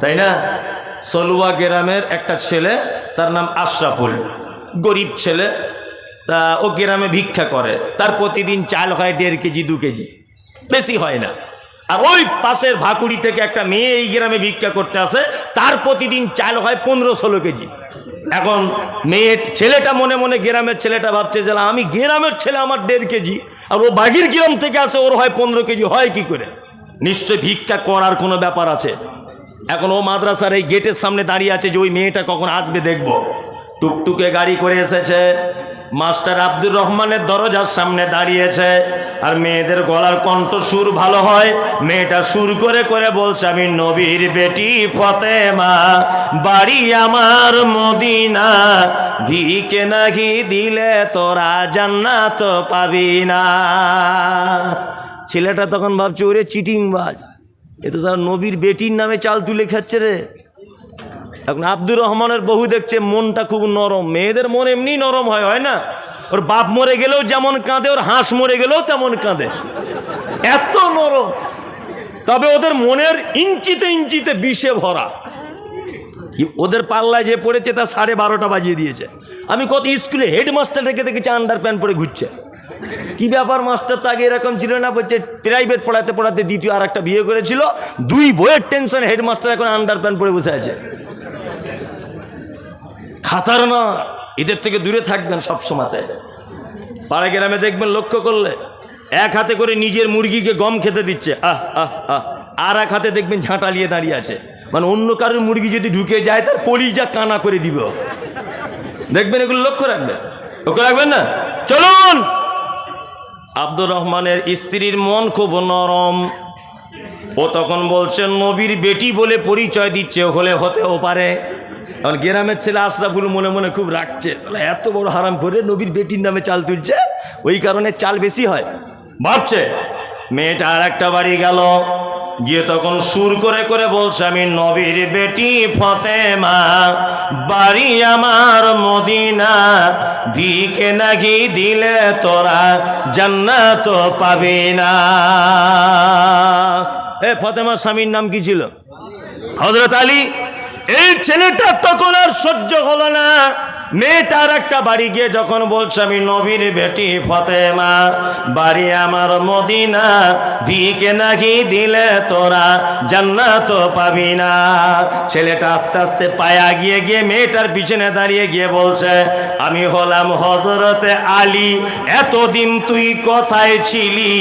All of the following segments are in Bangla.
তাই না? সলুয়া গ্রামের একটা ছেলে, তার নাম আশরাফুল। গরিব ছেলে, তা ও গ্রামে ভিক্ষা করে। তার প্রতিদিন চাল হয় দেড় কেজি, দু কেজি। বেশি হয় না। আর ওই পাশের ভাকুড়ি থেকে একটা মেয়ে এই গ্রামে ভিক্ষা করতে আসে, তার প্রতিদিন চাল হয় পনেরো ষোলো কেজি। এখন মেয়ে, ছেলেটা মনে মনে গ্রামের ছেলেটা ভাবছে যে, আমি গ্রামের ছেলে আমার দেড় কেজি, আর ও বাগির গ্রাম থেকে আসে, ওর হয় পনেরো কেজি, হয় কি করে? নিশ্চয় ভিক্ষা করার কোনো ব্যাপার আছে। এখন ও মাদ্রাসার এই গেটের সামনে দাঁড়িয়ে আছে যে ওই মেয়েটা কখন আসবে দেখব। টুকটুকে গাড়ি করে এসেছে, মাস্টার আব্দুর রহমানের দরজার সামনে দাঁড়িয়েছে, আর মেয়েদের গলার কণ্ঠ সুর ভালো হয়। মেয়েটা সুর করে করে বলছে, আমি নবীর বেটি ফতেমা, বাড়ি আমার মদিনা ভিকে নাকি দিলে তোরা জান্নাত পাবি না। ছেলেটা তখন ভাবছে, ওরে চিটিংবাজ। এ তো স্যার নবীর বেটির নামে চাল তুলে খাচ্ছে রে। এখন আব্দুর রহমানের বহু দেখছে, মনটা খুব নরম। মেয়েদের মন এমনি নরম হয় হয় না? ওর বাপ মরে গেলেও যেমন কাঁদে, ওর হাঁস মরে গেলেও তেমন কাঁদে। এত নরম। তবে ওদের মনের ইঞ্চিতে ইঞ্চিতে বিষে ভরা। ওদের পাল্লায় যে পড়েছে, তা সাড়ে বারোটা বাজিয়ে দিয়েছে। আমি কত স্কুলে হেডমাস্টার রেখে দেখেছি, আন্ডার প্যান্ট পরে ঘুরছে। কি ব্যাপার, মাস্টার? তো আগে এরকম ছিল না, বলছে প্রাইভেট পড়াতে পড়াতে দ্বিতীয় আর একটা বিয়ে করেছিল। দুই বইয়ের টেনশন হেডমাস্টার এখন আন্ডার প্যান্ট পরে বসে আছে। খাতার না, এদের থেকে দূরে থাকবেন সব সময়তে। পাড়া গ্রামে দেখবেন লক্ষ্য করলে, এক হাতে করে নিজের মুরগিকে গম খেতে দিচ্ছে। আহ আহ আহ। আর এক হাতে দেখবেন ঝাঁটালিয়ে দাঁড়িয়ে আছে। মানে অন্য কারোর মুরগি যদি ঢুকে যায়, তার কলিজা কানা করে দিব। দেখবেন এগুলো লক্ষ্য রাখবেন। লক্ষ্য রাখবেন না? চলুন! আব্দুর রহমানের স্ত্রীর মন খুব নরম। ও তখন বলছেন নবীর বেটি বলে পরিচয় দিচ্ছে, হলে হতেও পারে। এখন গ্রামের ছেলে আশরাফুল মনে মনে খুব রাখছে এত বড় হারাম করে নবীর বেটির নামে চাল তুলছে? ওই কারণে চাল বেশি হয়? ভাবছে। মেয়েটা আর একটা বাড়ি গেল। গিয়ে তখন সুর করে করে বলছে, আমি নবীর বেটি ফতেমা, বাড়ি আমার মদিনা। ভিকে নাকি দিলে তোরা জান্নাত পাবি না। এ ফতেমার স্বামীর নাম কি ছিল? হজরত আলী। এই ছেলেটা তখন আর সহ্য হলো না। মেয়েটার একটা বাড়ি গিয়ে যখন বলছে, আমি নবীর বেটি ফতেমা, বাড়ি আমার মদিনা, ভিকে নাকি দিলে তোরা জান্নাত পাবি না। ছেলেটা আস্তে আস্তে পায়া গিয়ে গিয়ে মেয়েটার পিছনে দাঁড়িয়ে গিয়ে বলছে, আমি হলাম হজরতে আলী, এতদিন তুই কোথায় ছিলি?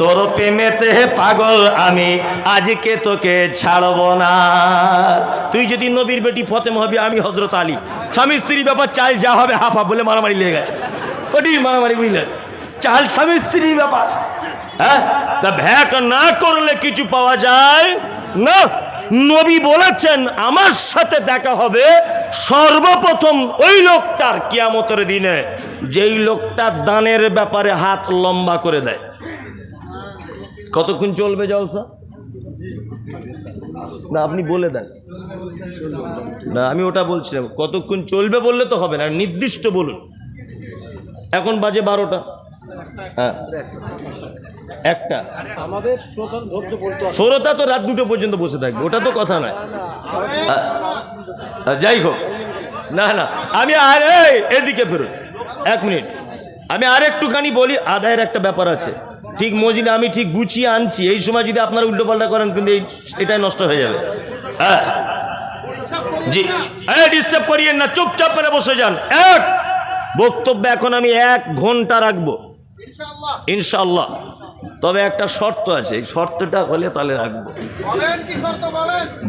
তোর প্রেমেতে পাগল আমি, আজকে তোকে ছাড়ব না। তুই যদি নবীর বেটি ফতেম হবি, আমি হজরত আলী। স্বামী স্ত্রী ব্যাপার চাল যা হবে হাফ বলে মারামারি লেগে গেছে। কঠিন মারামারি বুঝলেন চাল স্বামী স্ত্রীর ব্যাপার। হ্যাঁ? তা ভ্যাক না করলে কিছু পাওয়া যায় না। নবী বলেছেন, আমার সাথে দেখা হবে সর্বপ্রথম ওই লোকটার কিয়ামতের দিনে। যেই লোকটা দানের ব্যাপারে হাত লম্বা করে দেয়। কতক্ষণ চলবে জলসা? না আপনি বলে দেন। না আমি ওটা বলছিলাম। কতক্ষণ চলবে বললে তো হবে না নির্দিষ্ট বলুন। এখন বাজে বারোটা। হ্যাঁ। একটা। আমাদের। শ্রোতা তো রাত দুটো পর্যন্ত বসে থাকবে ওটা তো কথা নয়। যাই হোক। না না আমি আর এদিকে ফেরুন। এক মিনিট। আমি আর একটুখানি বলি আদায়ের একটা ব্যাপার আছে। ঠিক মজিলে আমি ঠিক গুছিয়ে আনছি এই সময় যদি আপনারা উল্টোপাল্টা করেন কিন্তু এটাই নষ্ট হয়ে যাবে। হ্যাঁ। জি। এই ডিস্টার্ব করিয়েন না চুপচাপ করে বসে যান। এক বক্তব্য এখন আমি এক ঘণ্টা রাখব। ইনশাল্লাহ তবে একটা শর্ত আছে এই শর্তটা হলে তাহলে রাখব।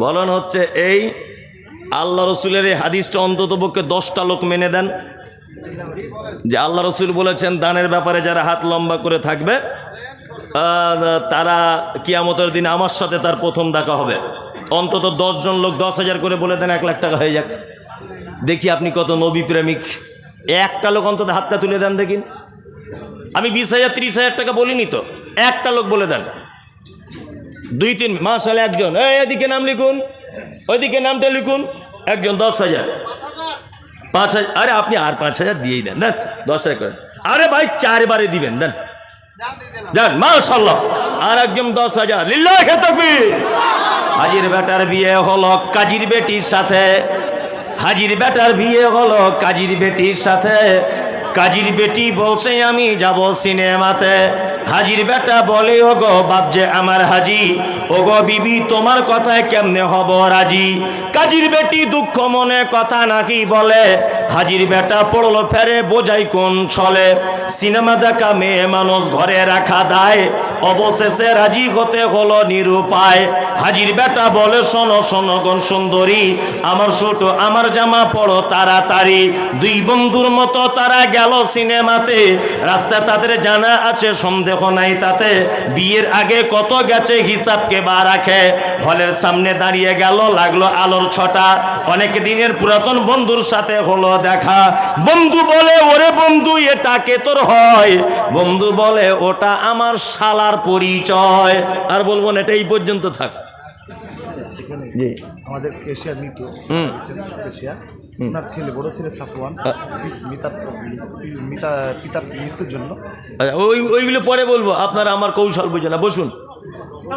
বলন হচ্ছে এই আল্লাহ রসুলের এই হাদিসটা অন্তত পক্ষে দশটা লোক মেনে দেন যে আল্লাহ রসুল বলেছেন, দানের ব্যাপারে যারা হাত লম্বা করে থাকবে তারা কিয়ামতের দিন আমার সাথে তার প্রথম দেখা হবে। অন্তত জন লোক দশ হাজার করে বলে দেন, এক লাখ টাকা হয়ে যাক। দেখি আপনি কত নবী প্রেমিক। একটা লোক অন্তত হাতটা তুলে দেন দেখিন আমি বিশ হাজার, ত্রিশ হাজার টাকা বলিনি তো। একটা লোক বলে দেন। দুই, তিন মাসালে একজন। এই, এদিকে নাম লিখুন। ওইদিকে নামটা লিখুন। একজন, দশ হাজার। পাঁচ হাজার আরে আপনি আর পাঁচ হাজার দিয়েই দেন দেন দশ হাজার করে। আরে ভাই চারবারে দিবেন দেন। দেন মাশাল্লাহ আর একজন দশ হাজার। লিল্লাহ হাজির বেটার বিয়ে হলো কাজির বেটির সাথে। হাজির বেটার বিয়ে হলো কাজীর বেটির সাথে। কাজীর বেটি বলছে, আমি যাব সিনেমাতে। হাজির বেটা বলে ও গো বাপ যে আমার হাজি ও গো বিবি, তোমার কথায় কেমনে হব রাজি? কাজীর বেটি দুঃখ মনে কথা নাকি বলে। হাজির বেটা পড়ল ফেরে, বোঝাই কোন ছলে। সিনেমা দেখা মেয়ে মানুষ ঘরে রাখা দায়। অবশেষে রাজি হতে হলো নিরুপায়। হাজির বেটা বলে, শোনো শোনো গণ সুন্দরী, আমার ছোট, আমার জামা পড়ো তাড়াতাড়ি। দুই বন্ধুর মতো তারা গেল। সিনেমাতে। রাস্তা তাদের জানা আছে, সন্দেহ নাই তাতে। বিয়ের আগে কত গেছে হিসাবকে বা রাখে। হলের সামনে দাঁড়িয়ে গেল, লাগল আলোর ছটা। অনেক দিনের পুরাতন বন্ধুর সাথে হলো দেখা। বন্ধু বলে, ওরে বন্ধু, এটা কে তোর হয়? বন্ধু বলে, ওটা আমার শালার পরিচয়। আর বলব না, এটা এই পর্যন্ত থাক। জি। আমাদের এশিয়ার মৃত হুম। এশিয়া। ওনার ছেলে বড় ছেলে সাফওয়ান। মিতার মিতা পিতার মৃত্যুর জন্য। আচ্ছা, ওই ওইগুলো পরে বলব। আপনারা আমার কৌশল বুঝে না। বসুন।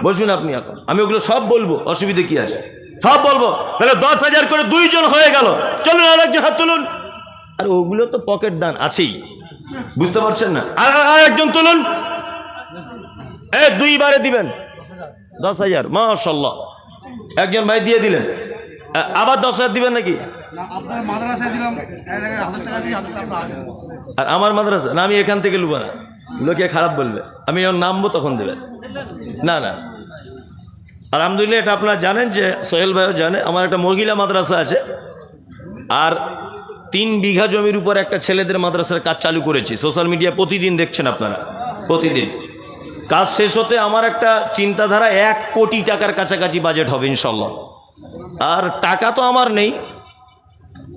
বসুন আপনি এখন। আমি ওগুলো সব বলব। অসুবিধে কি আছে? সব বলব। তাহলে দশ হাজার করে দুইজন হয়ে গেল। চলুন আর একজন হাত তুলুন। আর ওগুলো তো পকেট দান আছেই। বুঝতে পারছেন না? আর একজন তুলুন। এ দুইবারে দিবেন। দশ হাজার। মাশাল্লাহ একজন ভাই দিয়ে দিলেন। আবার দশ হাজার দিবেন নাকি? আর আমার মাদ্রাসা? না আমি এখান থেকে লুবো না। লোকে খারাপ বলবে। আমি যখন নামবো তখন দেবে। না না। আলহামদুলিল্লাহ এটা আপনারা জানেন যে সোহেল ভাইও জানে আমার একটা মহিলা মাদ্রাসা আছে। আর তিন বিঘা জমির উপর একটা ছেলেদের মাদ্রাসার কাজ চালু করেছি। সোশ্যাল মিডিয়া প্রতিদিন দেখছেন আপনারা। প্রতিদিন। কাজ শেষ হতে আমার একটা চিন্তাধারা এক কোটি টাকার কাছাকাছি বাজেট হবে, ইনশাল্লাহ। আর টাকা তো আমার নেই।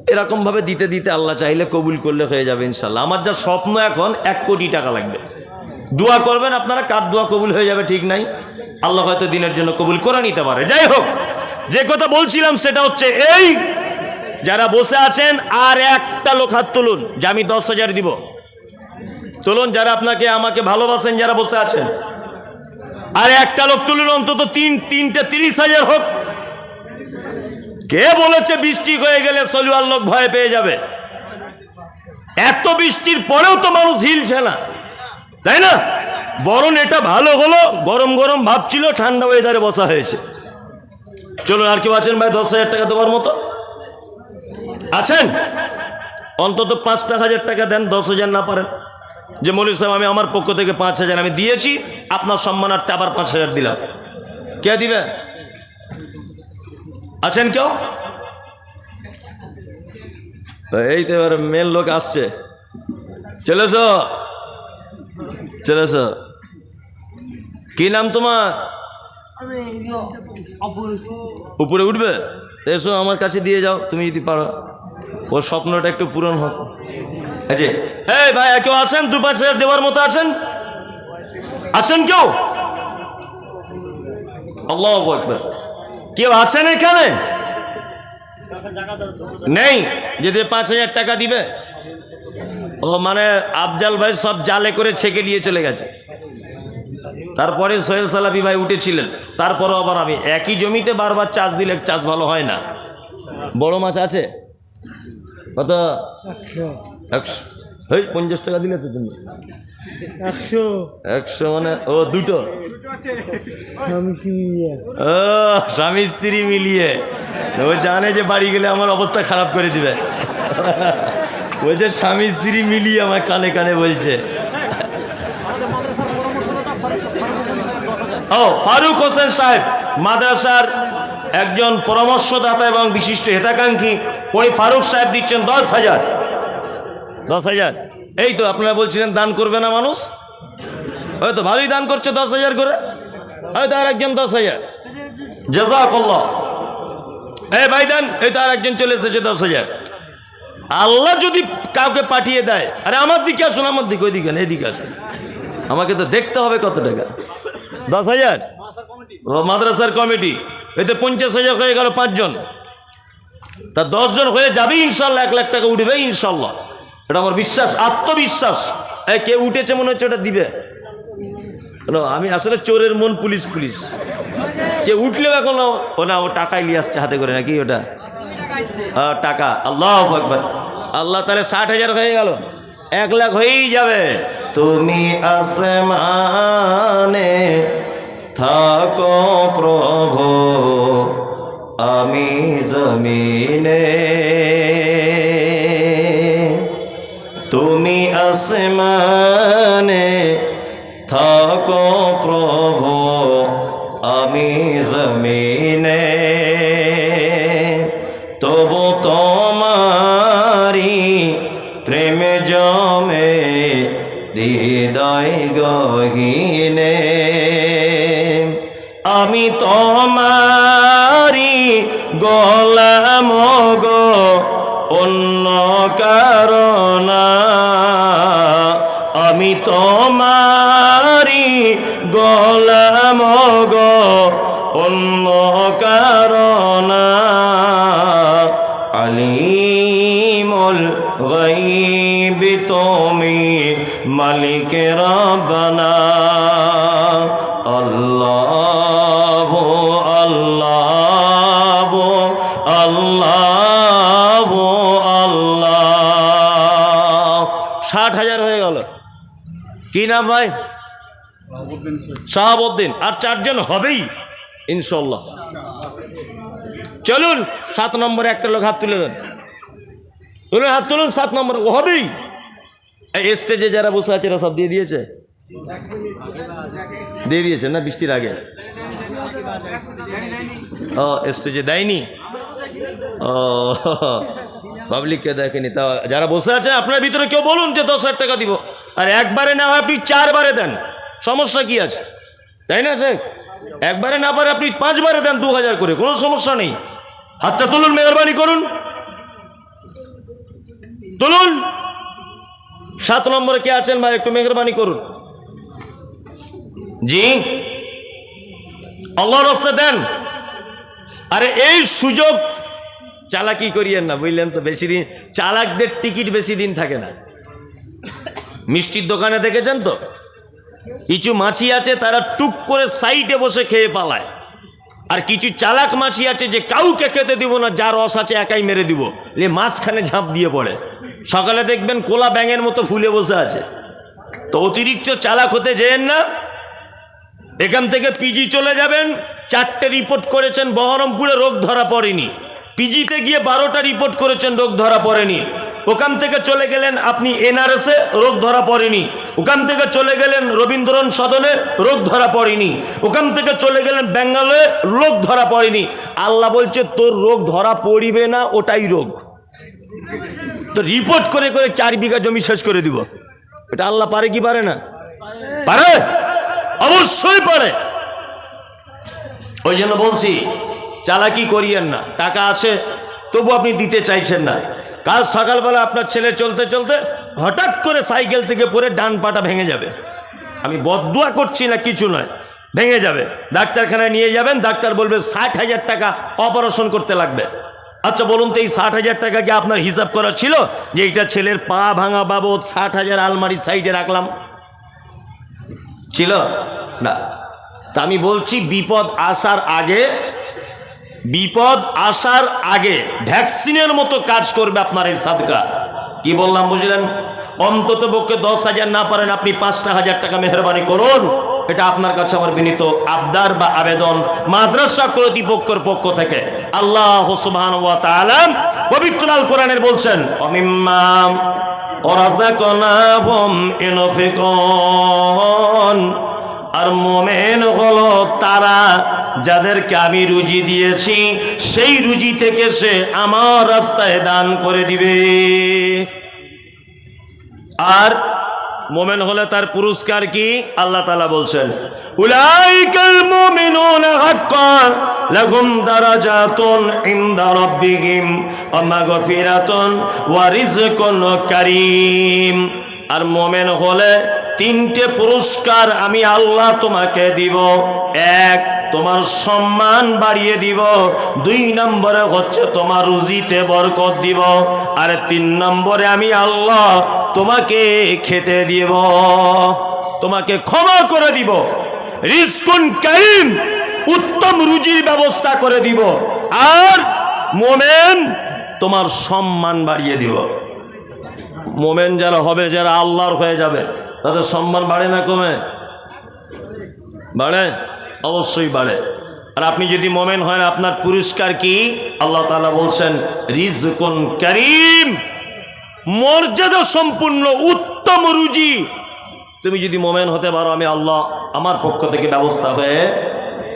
এরকমভাবে দিতে দিতে আল্লাহ চাইলে কবুল করলে হয়ে যাবে, ইনশাল্লাহ। আমার যা স্বপ্ন এখন, এক কোটি টাকা লাগবে। দোয়া করবেন আপনারা, কার দোয়া কবুল হয়ে যাবে ঠিক নাই। আল্লাহ হয়তো দিনের জন্য কবুল করে নিতে পারে। যাই হোক, যে কথা বলছিলাম সেটা হচ্ছে এই, যারা বসে আছেন আর একটা লোক হাত তুলুন, যে আমি দশ হাজার দিব। তুলুন, যারা আপনাকে, আমাকে ভালোবাসেন, যারা বসে আছেন। আর একটা লোক তুলুন, অন্তত তিন, তিনটে তিরিশ হাজার হোক। কে বলেছে বৃষ্টি হয়ে গেলে সলুয়ার লোক ভয় পেয়ে যাবে? এত বৃষ্টির পরেও তো মানুষ হিলছে না। তাই না? বরং এটা ভালো হলো, গরম গরম ভাবছিল ঠান্ডা ওয়েদারে বসা হয়েছে। চলুন, আর কেউ আছেন ভাই, দশ হাজার টাকা দেওয়ার মতো? আছেন? অন্তত পাঁচটা হাজার টাকা দেন, দশ হাজার না পারেন। যে মৌলী সাহেব, আমি আমার পক্ষ থেকে পাঁচ হাজার আমি দিয়েছি, আপনার সম্মানার্থে আবার পাঁচ হাজার দিলাম। কে দিবে? আছেন কেউ? এই তো এবার মেন লোক আসছে। চলেছ চলেছ কি নাম তোমার? উপরে উঠবে? এসো আমার কাছে দিয়ে যাও, তুমি যদি পারো। ওর স্বপ্নটা একটু পূরণ হোক। এই এই ভাই কেউ আছেন? দু পাঁচ হাজার দেওয়ার মতো আছেন? আছেন কেউ? আল্লাহ একবার কেউ আছেন এখানে? নেই। যদি পাঁচ হাজার টাকা দিবে? ও মানে আফজাল ভাই সব জালে করে ছেকে নিয়ে চলে গেছে। তারপরে সোহেল সালাফি ভাই উঠেছিলেন। তারপরও আবার আমি। একই জমিতে বারবার চাষ দিলে চাষ ভালো হয় না। বড় মাছ আছে? কত? একশো। এই পঞ্চাশ টাকা দিলে তো তুমি। একশো। একশো মানে ও দুটো। স্বামী স্ত্রী মিলিয়ে। ও জানে যে বাড়ি গেলে আমার অবস্থা খারাপ করে দিবে। বলছে স্বামী স্ত্রী মিলিয়ে আমার কানে কানে বলছে। ও ফারুক হোসেন সাহেব মাদ্রাসার একজন পরামর্শদাতা এবং বিশিষ্ট হেতাকাঙ্ক্ষী। উনি ফারুক সাহেব দিচ্ছেন দশ হাজার। দশ হাজার। এই তো আপনারা বলছিলেন দান করবে না মানুষ? হয়তো ভালোই দান করছে দশ হাজার করে। হয়তো আর একজন দশ হাজার। জাজাকাল্লাহ এই ভাই দেন, এই তো আর একজন চলে এসেছে দশ হাজার। আল্লাহ যদি কাউকে পাঠিয়ে দেয়, আরে আমার দিকে আসুন, আমার দিকে, ওই দিকে এদিকে আসুন। আমাকে তো দেখতে হবে কত টাকা। দশ হাজার? মাদ্রাসার কমিটি। এতে পঞ্চাশ হাজার হয়ে গেল পাঁচজন। তা দশজন হয়ে যাবে ইনশাল্লাহ, এক লাখ টাকা উঠবে ইনশাল্লাহ। এটা আমার বিশ্বাস, আত্মবিশ্বাস। কে উঠেছে মনে হচ্ছে ওটা দিবে। আমি আসলে চোরের মন পুলিশ পুলিশ। কে উঠলেও এখন ও- না, ও টাকাই নিয়ে আসছে হাতে করে নাকি ওটা? টাকা। আল্লাহ একবার আল্লাহ তাহলে ষাট হাজার হয়ে গেল। এক লাখ হয়েই যাবে। তুমি আসমানে থাকো প্রভু, আমি জমিনে। আসমানে থাকো প্রভু, আমি জমিনে। তবু তোমারি প্রেম জমে, হৃদয় গহিনে। আমি তোমারি গোলাম গো, অন্য অন্য কারণা আলিমুল গাইব তুমি মালিক রব্বানা। আল্লাহ আল্লাহ আল্লাহ আল্লাহ। ষাট হাজার হয়ে গেল। কি নাম ভাই? শাহাবুদ্দিন। আর চারজন হবেই। ইনশাল্লাহ চলুন, সাত নম্বরে একটা লোক হাত তুলে দেন। তুলুন হাত তুলুন, সাত নম্বর। হবেই। এই স্টেজে যারা বসে আছে, এরা সব দিয়ে দিয়েছে? দিয়ে দিয়েছে না বৃষ্টির আগে? ও স্টেজে দেয়নি? ও পাবলিককে দেখেনি। তা যারা বসে আছে, আপনার ভিতরে কেউ বলুন যে দশ হাজার টাকা দিব। আর একবারে না হয় আপনি চারবারে দেন। সমস্যা কি আছে? তাই না, শেখ? একবারে না পারে আপনি পাঁচবারে দেন দু হাজার করে, কোনো সমস্যা নেই। হাতটা তুলুন, মেহরবানি করুন। তুলুন। সাত নম্বরে কে আছেন ভাই, একটু মেহরবানি করুন। জি। আল্লাহ রাস্তা দেন। আরে, এই সুযোগ চালাকি করিয়েন না, বুঝলেন তো? বেশি দিন, চালাকদের টিকিট বেশি দিন থাকে না। মিষ্টির দোকানে দেখেছেন তো? কিছু মাছি আছে, তারা টুক করে সাইডে বসে খেয়ে পালায়। আর কিছু চালাক মাছি আছে যে কাউকে খেতে দিব না যার রস আছে একাই মেরে দিব। লে মাঝখানে ঝাঁপ দিয়ে পড়ে। সকালে দেখবেন কোলা ব্যাঙের মতো ফুলে বসে আছে। তো অতিরিক্ত চালাক হতে যেন না। এখান থেকে পিজি চলে যাবেন। চারটে রিপোর্ট করেছেন, বহরমপুরে রোগ ধরা পড়েনি। পিজিতে গিয়ে বারোটা রিপোর্ট করেছেন, রোগ ধরা পড়েনি। ওখান থেকে চলে গেলেন আপনি এনআরএসে রোগ ধরা পড়েনি। ওখান থেকে চলে গেলেন রবীন্দ্রন সদনে, রোগ ধরা পড়েনি। ওখান থেকে চলে গেলেন ব্যাঙ্গালোরে, রোগ ধরা পড়েনি। আল্লাহ বলছে, তোর রোগ ধরা পড়িবে না, ওটাই রোগ। তো রিপোর্ট করে করে চার বিঘা জমি শেষ করে দিব। এটা আল্লাহ পারে কি পারে না? পারে? অবশ্যই পারে। ওই জন্য বলছি, চালাকি করিয়েন না। টাকা আছে, তবু আপনি দিতে চাইছেন না। কাল সকালবেলা আপনার ছেলে চলতে চলতে হঠাৎ করে সাইকেল থেকে পরে ডান পাটা ভেঙে যাবে। আমি বদুয়া করছি না, কিছু নয়। ভেঙে যাবে। ডাক্তারখানায় নিয়ে যাবেন, ডাক্তার বলবে ষাট হাজার টাকা অপারেশন করতে লাগবে। আচ্ছা বলুন তো এই ষাট হাজার টাকা কি আপনার হিসাব করা ছিল? যে এইটা ছেলের পা ভাঙা বাবদ ষাট হাজার আলমারির সাইডে রাখলাম। ছিল? না। তা আমি বলছি বিপদ আসার আগে বিপদ আসার আগে ভ্যাকসিনের মতো কাজ করবে আপনার এই সাদকা। কি বললাম, বুঝলেন? অন্তত পক্ষে দশ হাজার না পারেন আপনি পাঁচটা হাজার টাকা মেহরবানি করুন। এটা আপনার কাছে আমার বিনীত আবদার বা আবেদন মাদ্রাসা কর্তৃপক্ষের পক্ষ থেকে। আল্লাহ সুবহান ওয়া কোরআনের বলছেন অমিম্মাম ওরাজাকনাহুম আর মোমেন হলো তারা যাদেরকে আমি রুজি দিয়েছি, সেই রুজি থেকে সে আমার রাস্তায় দান করে দিবে। আর মোমেন হলে তার পুরস্কার কি? আল্লাহ তালা বলছেন আর মোমেন হলে তিনটে পুরস্কার আমি আল্লাহ তোমাকে দিব। এক, তোমার সম্মান বাড়িয়ে দিব। দুই নম্বরে হচ্ছে তোমার রুজিতে বরকত দিব। আর তিন নম্বরে আমি আল্লাহ তোমাকে খেতে দিব। তোমাকে ক্ষমা করে দিব। রিস্কুন কারিম, উত্তম রুজির ব্যবস্থা করে দিব। আর মোমেন, তোমার সম্মান বাড়িয়ে দিব। মোমেন যারা হবে যারা আল্লাহর হয়ে যাবে। তাদের সম্মান বাড়ে না কমে? বাড়ে? অবশ্যই বাড়ে। আর আপনি যদি মোমেন হয় আপনার পুরস্কার কি? আল্লাহ তালা বলছেন, রিজকুন করিম, মর্যাদা সম্পূর্ণ, উত্তম রুজি। তুমি যদি মোমেন হতে পারো, আমি আল্লাহ আমার পক্ষ থেকে ব্যবস্থা হয়ে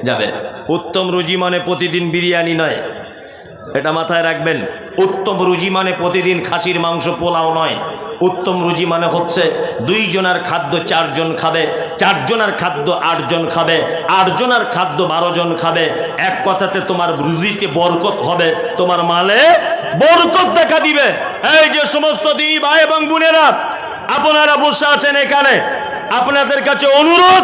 যাবে। উত্তম রুজি মানে প্রতিদিন বিরিয়ানি নয়। এটা মাথায় রাখবেন। উত্তম রুজি মানে প্রতিদিন খাসির মাংস পোলাও নয়। উত্তম রুজি মানে হচ্ছে দুইজনের খাদ্য চারজন খাবে, চারজনের খাদ্য আটজন খাবে, আটজনের খাদ্য বারো জন খাবে। এক কথাতে তোমার রুজিতে বরকত হবে, তোমার মালে বরকত দেখা দিবে। এই যে সমস্ত দিনী ভাই এবং বোনেরা, আপনারা বসে আছেন এখানে। আপনাদের কাছে অনুরোধ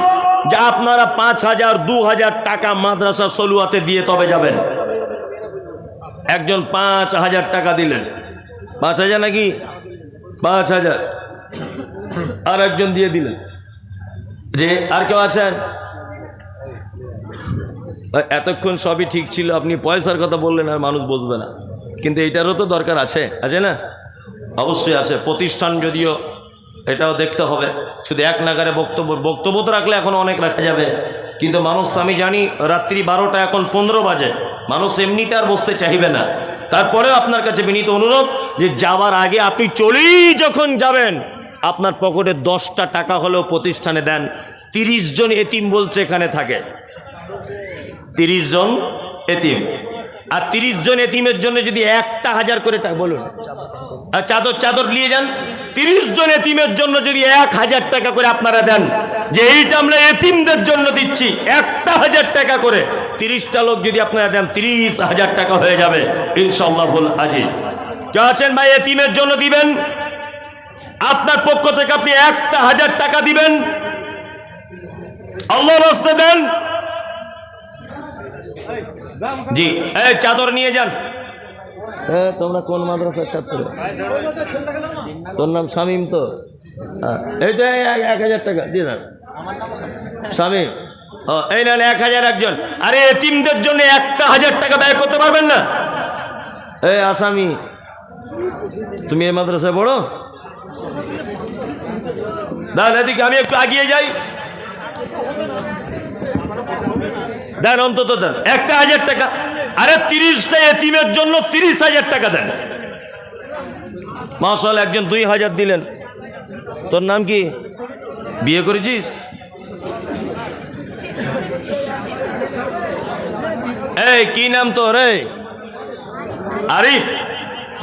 যে আপনারা পাঁচ হাজার, দু হাজার টাকা মাদ্রাসা সলুয়াতে দিয়ে তবে যাবেন। একজন পাঁচ হাজার টাকা দিলেন। পাঁচ হাজার নাকি? পাঁচ হাজার। আর একজন দিয়ে দিলেন। যে আর কেউ আছেন? এতক্ষণ সবই ঠিক ছিল, আপনি পয়সার কথা বললেন আর মানুষ বুঝবে না। কিন্তু এটারও তো দরকার আছে আছে না? অবশ্যই আছে। প্রতিষ্ঠান যদিও এটাও দেখতে হবে। শুধু এক নাগারে বক্তব্য বক্তব্য তো রাখলে এখন অনেক রাখা যাবে। কিন্তু মানুষ, আমি জানি, রাত্রি বারোটা, এখন পনেরো বাজে। মানুষ এমনিতে আর বসতে চাইবে না। তারপরেও আপনার কাছে বিনীত অনুরোধ যে যাওয়ার আগে আপনি চলেই যখন যাবেন, আপনার পকেটে দশটা টাকা হলেও প্রতিষ্ঠানে দেন। তিরিশ জন এতিম বলছে এখানে থাকে। তিরিশ জন এতিম। আর তিরিশ জন এতিমের জন্য যদি একটা হাজার করে টাকা, বলুন। আর চাদর চাদর নিয়ে যান। তিরিশ জন এতিমের জন্য যদি এক হাজার টাকা করে আপনারা দেন, যে এইটা আমরা এতিমদের জন্য দিচ্ছি, একটা হাজার টাকা করে। তিরিশটা লোক যদি আপনারা দেন তিরিশ হাজার টাকা হয়ে যাবে। ইনশাল্লাহ আজি কেউ আছেন ভাই এতিমের জন্য দিবেন? আপনার পক্ষ থেকে আপনি একটা হাজার টাকা দিবেন। আল্লাহ দেন। জি এই চাদর নিয়ে যান। হ্যাঁ তোমরা কোন মাদ্রাসার ছাত্র? তোর নাম শামীম তো? হ্যাঁ, এইটা এক- হাজার টাকা দিয়ে দেন। শামীম এই নেন এক হাজার একজন। আরে, এতিমদের জন্য একটা হাজার টাকা ব্যয় করতে পারবেন না। এই আসামি, তুমি এই মাদ্রাসায় পড়ো? দাঁড়ান, এদিকে আমি একটু আগিয়ে যাই। দেন অন্তত দেন। একটা হাজার টাকা। আরে, তিরিশটা এতিমের জন্য তিরিশ হাজার টাকা দেন। মাসাল একজন দুই হাজার দিলেন। তোর নাম কি? বিয়ে করেছিস? এই, কি নাম তোর, এই? আরিফ।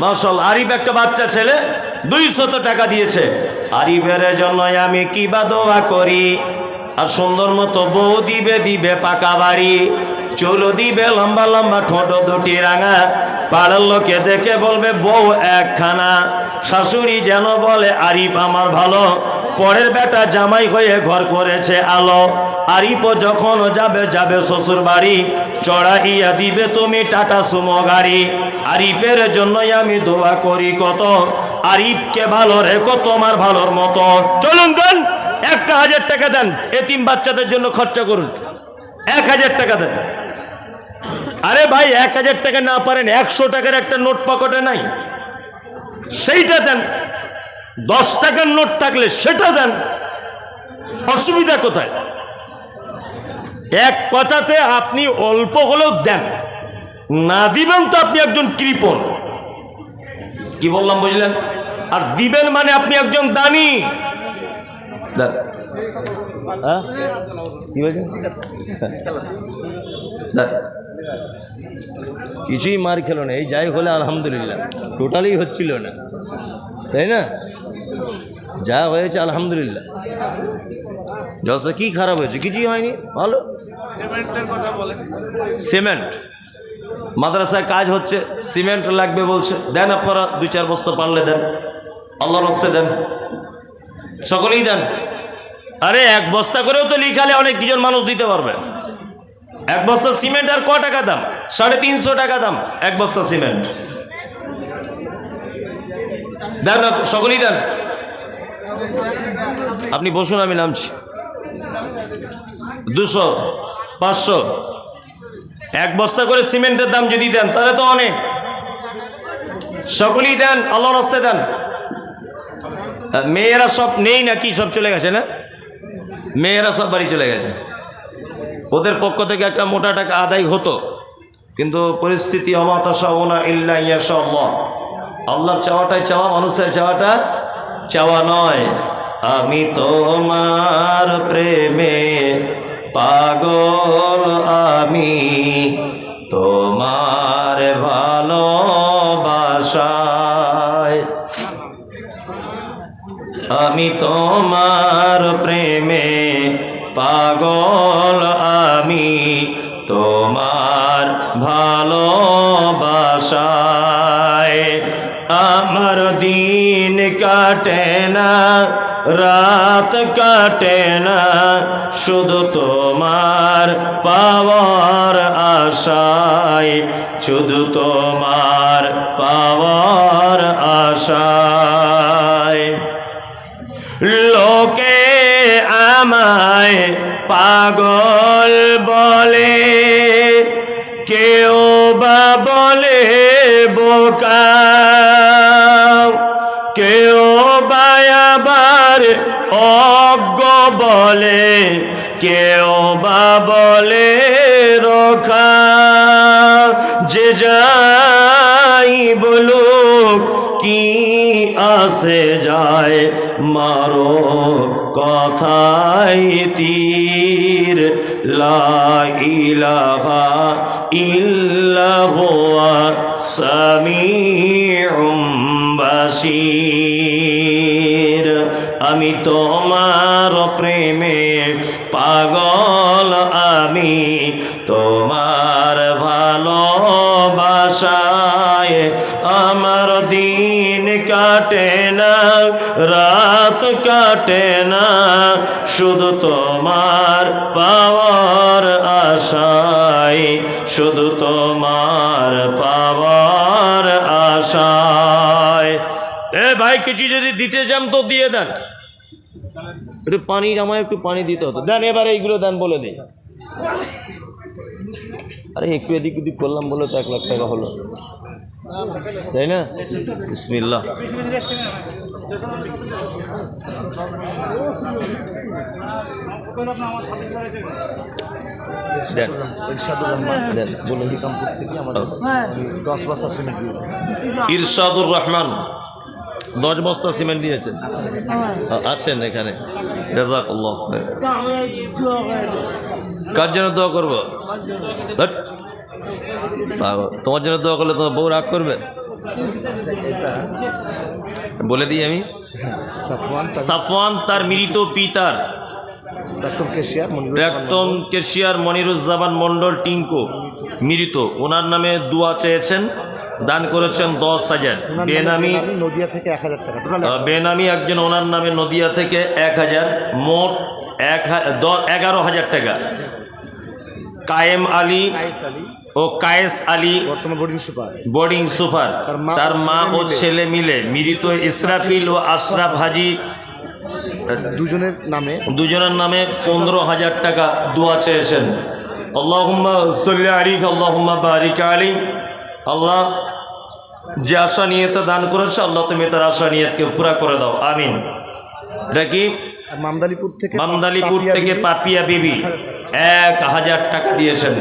মাসাল আরিফ একটা বাচ্চা ছেলে, দুইশত টাকা দিয়েছে। আরিফের জন্য আমি কি বা দোয়া করি? আর সুন্দর মতো বউ দিবে দিবে পাকা বাড়ি। চুলো দিবে লম্বা লম্বা ঠোঁট দুটি রাঙা। পাড়ার লোকে দেখে বলবে, বউ একখানা। শাশুড়ি যেন বলে, আরিফ আমার ভালো। পরের বেটা জামাই হয়ে ঘর করেছে আলো। আরিফও যখন যাবে যাবে শ্বশুর বাড়ি। চড়াইয়া দিবে তুমি টাটা সুমো গাড়ি। আরিফের জন্যই আমি দোয়া করি কত। আরিফকে ভালো রেখো তোমার ভালোর মতো। চলুন দেন, একটা হাজার টাকা দেন। এতিম বাচ্চাদের জন্য খরচা করুন। এক হাজার টাকা দেন। আরে ভাই, এক হাজার টাকা না পারেন, একশো টাকার একটা নোট পকেটে নাই। সেইটা দেন। দশ টাকার নোট থাকলে সেটা দেন। অসুবিধা কোথায়? এক কথাতে আপনি অল্প হলেও দেন। না দিবেন তো আপনি একজন কৃপণ। কি বললাম বুঝলেন? আর দিবেন মানে আপনি একজন দানি। হ্যাঁ? কিছুই মার খেলো না। এই যাই হলে আলহামদুলিল্লাহ। টোটালি হচ্ছিল না। তাই না? যা হয়েছে, আলহামদুলিল্লাহ। জলসা কি খারাপ হয়েছে? কিছুই হয়নি? ভালো? সিমেন্ট মাদ্রাসায় কাজ হচ্ছে, সিমেন্ট লাগবে বলছে। দেন আপনারা দুই চার বস্তা পারলে দেন। আল্লাহ রস্তে দেন। সকলেই দেন। আরে, এক বস্তা করেও তো লিখালে অনেক কিছু মানুষ দিতে পারবে। এক বস্তা সিমেন্ট আর ক টাকা দাম? সাড়ে তিনশো টাকা দাম, এক বস্তা সিমেন্ট। দেন না, সকলেই দেন আপনি বসুন আমি নামছি। দুশো পাঁচশো। এক বস্তা করে সিমেন্টের দাম যদি দেন তাহলে তো অনেক। সকলেই দেন আল্লাহ রাস্তায় দেন। মেয়েরা সব নেই নাকি? সব চলে গেছে না? মেয়েরা সব বাড়ি চলে গেছে। ওদের পক্ষ থেকে একটা মোটা টাকা আদায় হতো। কিন্তু পরিস্থিতি অমাতাসা ইল্লা ইয়াশা আল্লাহ আল্লাহর চাওয়াটাই চাওয়া, মানুষের চাওয়াটা চাওয়া নয়। আমি তোমার প্রেমে পাগল, আমি তোমার ভালোবাসায়। আমি তোমার প্রেমে পাগল, আমি তোমার ভালোবাসায় আমার দিন কাটে না, রাত কাটে না, শুধু তোমার পাওয়ার আশায়, শুধু তোমার পাওয়ার আশায়। লোকে আমায় পাগল বলে বলে, কেউ বা বলে, রোখা। যে যাই বলুক, কি আসে যায়, মারো কথাই তীর। লা ইলাহা ইল্লাহু সামিউম বাসির আমি তোমার প্রেমে পাগল, আমি তোমার ভালোবাসায়। আমার দিন কাটে না, রাত কাটে না, শুধু তোমার পাওয়ার আশায়। শুধু কিছু যদি দিতে চান তো দিয়ে দেন। একটু পানির আমায় একটু পানি দিতে হতো। দেন এবার এইগুলো দেন বলে দিই। আরে একটু এদিক ওদিক করলাম বলে তো এক লাখ টাকা হলো। তাই না? বিসমিল্লাহ। দেন। দেন বলুন। কামপুর থেকে আমার দশ বস্তা সিমেন্ট দিয়েছে। ইরশাদুর রহমান। দশ বস্তা সিমেন্ট দিয়েছেন? হ্যাঁ আছেন এখানে। জাজাকাল্লাহ করে জন্য দোয়া করব। তোমার জন্য দোয়া করলে তোমার বউ রাগ করবে? বলে দিই আমি। সাফওয়ান তার মৃত পিতার। প্রাক্তন কেশিয়ার মনিরুজ্জামান মণ্ডল টিঙ্কো মৃত। ওনার নামে দোয়া চেয়েছেন। দান করেছেন দশ হাজার। বেনামি নদিয়া থেকে এক হাজার টাকা। বেনামি একজন ওনার নামে নদিয়া থেকে এক হাজার মোট এক এগারো হাজার টাকা। কায়েম আলী ও কায়েস আলী বর্তমান বোর্ডিং সুপার। Boarding super. তার মা ও ছেলে মিলে। মৃত ইসরাফিল ও আশরাফ হাজি। দুজনের নামে। দুজনের নামে পনেরো হাজার টাকা দোয়া চেয়েছেন। আল্লাহুম্মা সাল্লি আলিক আল্লাহুম্মা বারিক আলী আল্লাহ যে আশা নিয়তে দান করেছে আল্লাহ তুমি তার আশা নিয়তকে পুরা করে দাও। আমিন। এটা কি? মামদালিপুর থেকে মামদালিপুর থেকে পাপিয়া বিবি। এক হাজার টাকা দিয়েছেন।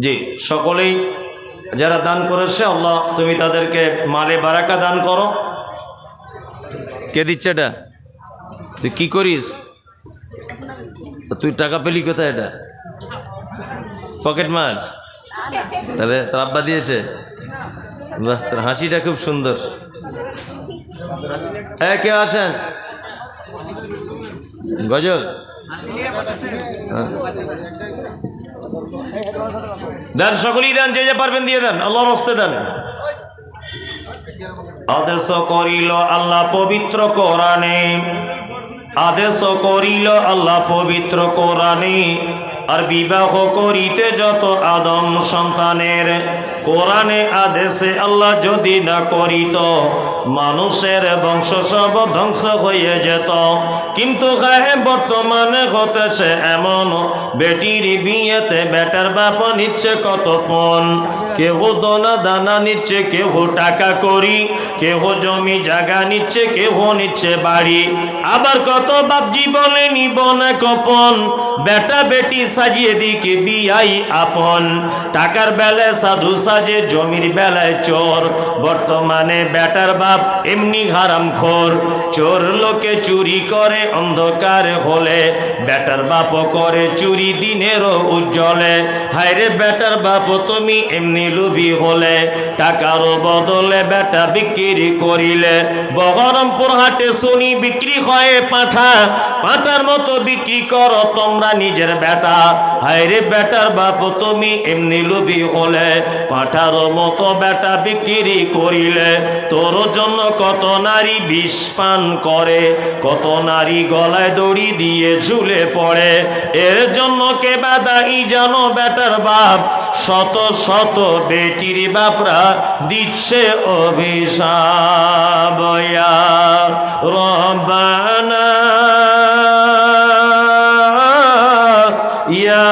জি সকলেই যারা দান করেছে আল্লাহ তুমি তাদেরকে মালে বারাকা দান করো। কে দিচ্ছে এটা? তুই কি করিস? তুই টাকা পেলি কোথায় এটা? পকেট মার। তাহলে তোর আব্বা দিয়েছে? তোর হাসিটা খুব সুন্দর। হ্যাঁ কে আছেন? গজল? হ্যাঁ। দেন, সকলেই দেন, যে যে পারবেন দিয়ে দেন। আল্লাহর হস্তে দেন। আদেশ করিল আল্লাহ পবিত্র কোরআনে। আদেশ করিল আল্লাহ পবিত্র কোরআনে। আর বিবাহ করিতে যত আদম সন্তানের কোরআনে আদেশে আল্লাহ যদি না করিত, মানুষের বংশ সব ধ্বংস হয়ে যেত। কিন্তু বর্তমানে হতেছে এমন, বেটির বিয়েতে বেটার বাপ নিচ্ছে কত পণ কেহ দোনা দানা নিচ্ছে, কেহ টাকা করি কেহ জমি জায়গা নিচ্ছে, কেহ নিচ্ছে বাড়ি। আবার কত বাপ জীবনে নিব না কপন। বেটা বেটি সাজিয়ে দিকে বিয়াই আপন। টাকার বেলায় সাধু সাজে জমির বেলায় চোর। বর্তমানে বেটার বাপ এমনি হারাম খোর চোর লোকে চুরি করে অন্ধকার হলে বেটার বাপ করে চুরি দিনেরও উজ্জ্বলে। হায়রে বেটার বাপ, তুমি এমনি লুভি হলে, টাকারও বদলে বেটা বিক্রি করিলে। বহরমপুর হাটে শুনি বিক্রি হয় পাঠা, পাঠার মতো বিক্রি করো তোমরা নিজের বেটা হায়রে বেটার বাপ, তুমি এমনি লুবি হলে পাঠার মতো বেটা বিক্রি করিলে তোর জন্য কত নারী বিষ পান করে? কত নারী গলায় দড়ি দিয়ে ঝুলে পড়ে? এর জন্য কে বাদাই জানো বেটার বাপ, শত শত বেটির বাপরা দিচ্ছে অভিশাপ। রব্বানা, ইয়া